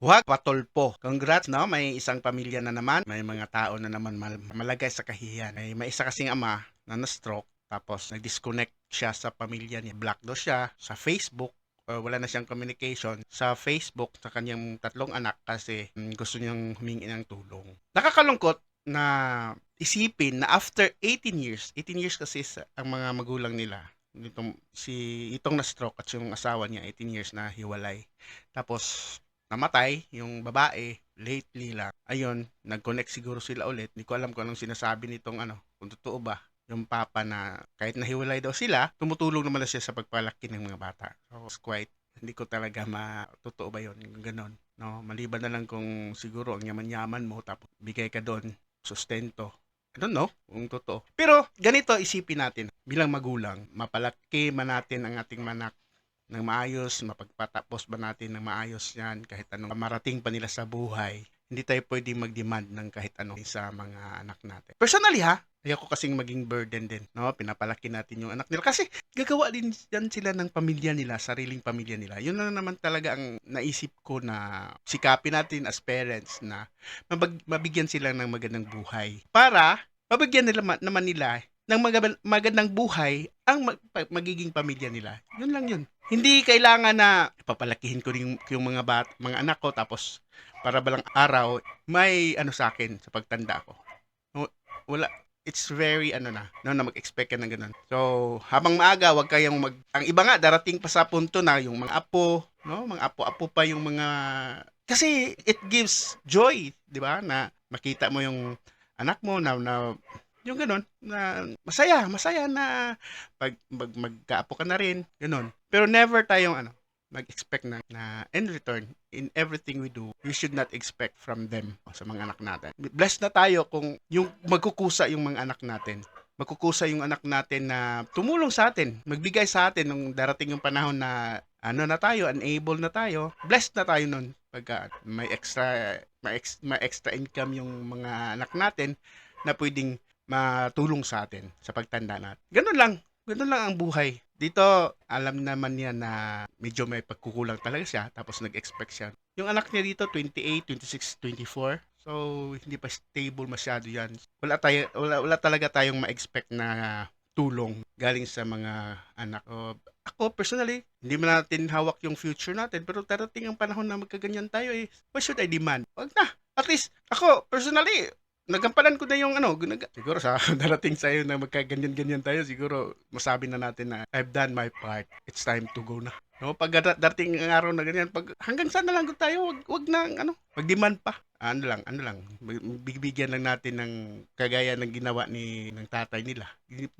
Huwag patulpo. Congrats, no? May isang pamilya na naman. May mga tao na naman mal- malagay sa kahiyan. May, may isa kasing ama na na-stroke. Tapos, nag-disconnect siya sa pamilya niya. Black daw siya sa Facebook. Uh, wala na siyang communication sa Facebook sa kanyang tatlong anak kasi mm, gusto niyang humingi ng tulong. Nakakalungkot na isipin na after 18 years, 18 years kasi sa, ang mga magulang nila, itong, si, itong na-stroke at yung asawa niya, 18 years na hiwalay. Tapos, namatay yung babae lately lang. Ayun, nag-connect siguro sila ulit. Hindi ko alam kung anong sinasabi nitong ano, kung totoo ba yung papa na kahit nahiwalay daw sila, tumutulong naman na siya sa pagpalaki ng mga bata. So, it's quite, hindi ko talaga ma, totoo ba yun, ganon. No, maliban na lang kung siguro ang yaman-yaman mo, tapos bigay ka doon, sustento. I don't know kung totoo. Pero ganito isipin natin bilang magulang, mapalaki man natin ang ating manak ng maayos, mapagpatapos ba natin ng maayos yan kahit anong marating pa nila sa buhay. Hindi tayo pwedeng mag-demand ng kahit ano sa mga anak natin. Personally ha, ayoko kasing maging burden din. No? Pinapalaki natin yung anak nila. Kasi gagawa din yan sila ng pamilya nila, sariling pamilya nila. Yun na naman talaga ang naisip ko na sikapin natin as parents na mabag- mabigyan sila ng magandang buhay. Para mabigyan nila ma- naman nila ng magab- magandang buhay ang mag- magiging pamilya nila. Yun lang yun. Hindi kailangan na papalakihin ko yung, yung mga bat, mga anak ko tapos para balang araw may ano sa akin sa pagtanda ko. Wala it's very ano na, no, na mag-expect ka ng ganun. So, habang maaga, wag kayong mag ang iba nga darating pa sa punto na yung mga apo, no, mga apo-apo pa yung mga kasi it gives joy, 'di ba? Na makita mo yung anak mo na, na yung ganun, na masaya, masaya na pag mag, magkaapo ka na rin, ganun. Pero never tayong ano, mag-expect na, na in return, in everything we do, we should not expect from them sa mga anak natin. Blessed na tayo kung yung magkukusa yung mga anak natin. Magkukusa yung anak natin na tumulong sa atin, magbigay sa atin nung darating yung panahon na ano na tayo, unable na tayo, blessed na tayo nun pagka may extra may, ex, may extra income yung mga anak natin na pwedeng matulong sa atin sa pagtanda natin. Ganun lang. Ganun lang ang buhay. Dito, alam naman niya na medyo may pagkukulang talaga siya tapos nag-expect siya. Yung anak niya dito, 28, 26, 24. So, hindi pa stable masyado yan. Wala, tayo, wala, wala talaga tayong ma-expect na tulong galing sa mga anak. O, ako, personally, hindi man natin hawak yung future natin pero darating ang panahon na magkaganyan tayo eh. What should I demand? Wag na. At least, ako, personally, nagampanan ko na yung ano, gunag- siguro sa darating sa iyo na magkaganyan-ganyan tayo, siguro masabi na natin na I've done my part. It's time to go na. No, pag dar- darating ang araw na ganyan, pag hanggang saan na lang tayo, wag, wag na ano, mag-demand pa. Ano lang, ano lang, bibigyan lang natin ng kagaya ng ginawa ni ng tatay nila.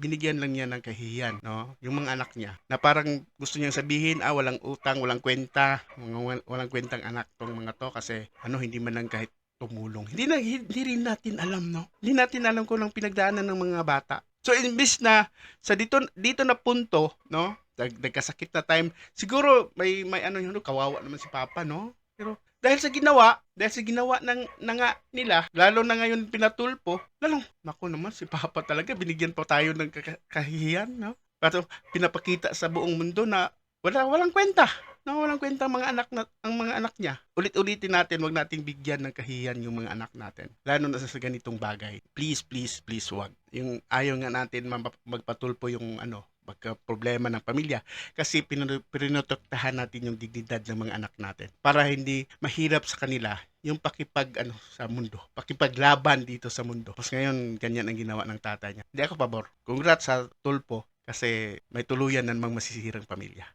Binigyan lang niya ng kahihiyan, no? Yung mga anak niya. Na parang gusto niyang sabihin, ah, walang utang, walang kwenta, mga walang kwentang anak tong mga to kasi ano, hindi man lang kahit tumulong. Hindi na hindi rin natin alam, no? Hindi natin alam kung anong pinagdaanan ng mga bata. So imbis na sa dito dito na punto, no? Nag, nagkasakit na time, siguro may may ano yun, kawawa naman si Papa, no? Pero dahil sa ginawa, dahil sa ginawa ng na nga nila, lalo na ngayon pinatulpo, lalong, naku naman, si Papa talaga, binigyan pa tayo ng kahihiyan, no? Pero pinapakita sa buong mundo na wala walang kwenta. No, walang kwenta mga anak na, ang mga anak niya. Ulit-ulitin natin, wag nating bigyan ng kahiyan yung mga anak natin. Lalo na sa ganitong bagay. Please, please, please, wag. Yung ayaw nga natin magpatulpo yung ano, magka problema ng pamilya kasi pinu- pinotoktahan natin yung dignidad ng mga anak natin para hindi mahirap sa kanila yung pakipag ano sa mundo pakipaglaban dito sa mundo tapos ngayon ganyan ang ginawa ng tatay niya hindi ako pabor congrats sa tulpo kasi may tuluyan na namang masisirang pamilya